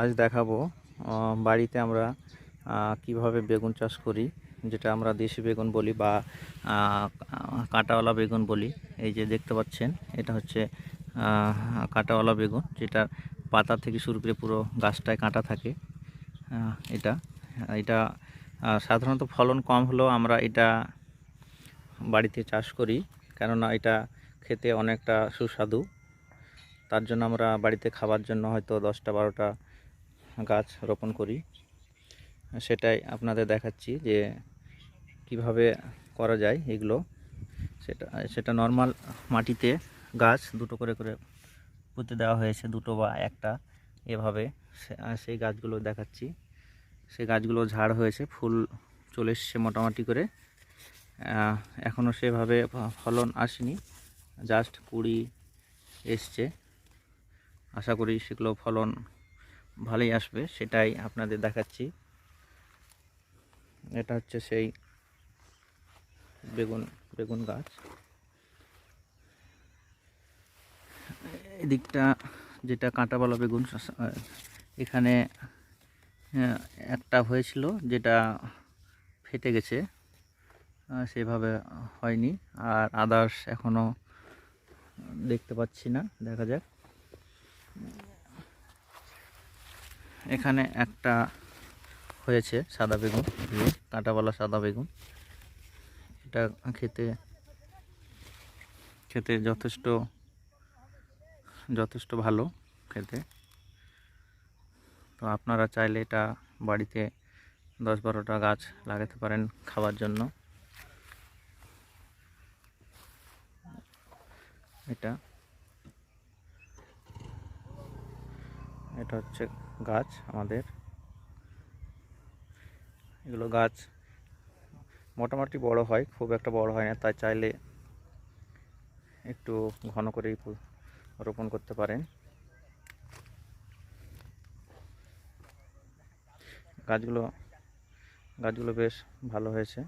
আজ দেখাবো বাড়িতে আমরা কীভাবে বেগুন চাষ করি, যেটা আমরা দেশি বেগুন বলি বা কাঁটাওয়ালা বেগুন বলি। এই যে দেখতে পাচ্ছেন, এটা হচ্ছে কাঁটাওয়ালা বেগুন, যেটা পাতা থেকে শুরু করে পুরো গাছটায় কাঁটা থাকে এটা। এটা সাধারণত ফলন কম হলেও আমরা এটা বাড়িতে চাষ করি, কেননা এটা খেতে অনেকটা সুস্বাদু। তার জন্য আমরা বাড়িতে খাবার জন্য হয়তো দশটা, বারোটা গাছ রোপণ করি। সেটাই আপনাদের দেখাচ্ছি যে কীভাবে করা যায় এগুলো। সেটা সেটা নর্মাল মাটিতে গাছ দুটো করে করে পুঁতে দেওয়া হয়েছে, দুটো বা একটা এভাবে। সেই গাছগুলো দেখাচ্ছি। সেই গাছগুলো ঝাড় হয়েছে, ফুল চলে এসছে মোটামুটি করে। এখনও সেভাবে ফলন আসেনি জাস্ট কুড়ি এসছে। আশা করি সেগুলো ফলন ভালোই আসবে, সেটাই আপনাদের দেখাচ্ছি। এটা হচ্ছে সেই বেগুন বেগুন গাছ। এদিকটা যেটা কাঁটাওয়ালা বেগুন এখানে একটা হয়েছিল যেটা ফেটে গেছে সেভাবে হয়নি। আর আদার্স এখনও দেখতে পাচ্ছি না, দেখা যাক। এখানে একটা হয়েছে সাদা বেগুন কাঁটাওয়ালা সাদা বেগুন। এটা খেতে খেতে যথেষ্ট যথেষ্ট ভালো খেতে। তো আপনারা চাইলে এটা বাড়িতে দশ বারোটা গাছ লাগাতে পারেন খাওয়ার জন্য। এটা। এটা হচ্ছে গাছ আমাদের। এগুলো গাছ মোটামুটি বড় হয়, খুব একটা বড় হয় না, তাই চাইলে একটু ঘন করেই রোপণ করতে পারেন। গাছগুলো গাছগুলো বেশ ভালো হয়েছে।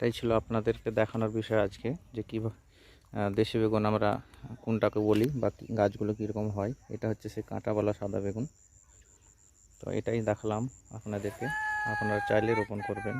এটাই ছিল আপনাদেরকে দেখানোর বিষয় আজকে, যে কীভাবে দেশি বেগুন আমরা কোনটাকে বলি বা গাছগুলো কীরকম হয়। এটা হচ্ছে সে কাঁটাওয়ালা সাদা বেগুন। তো এটাই দেখালাম আপনাদেরকে। আপনারা চাইলে রোপণ করবেন।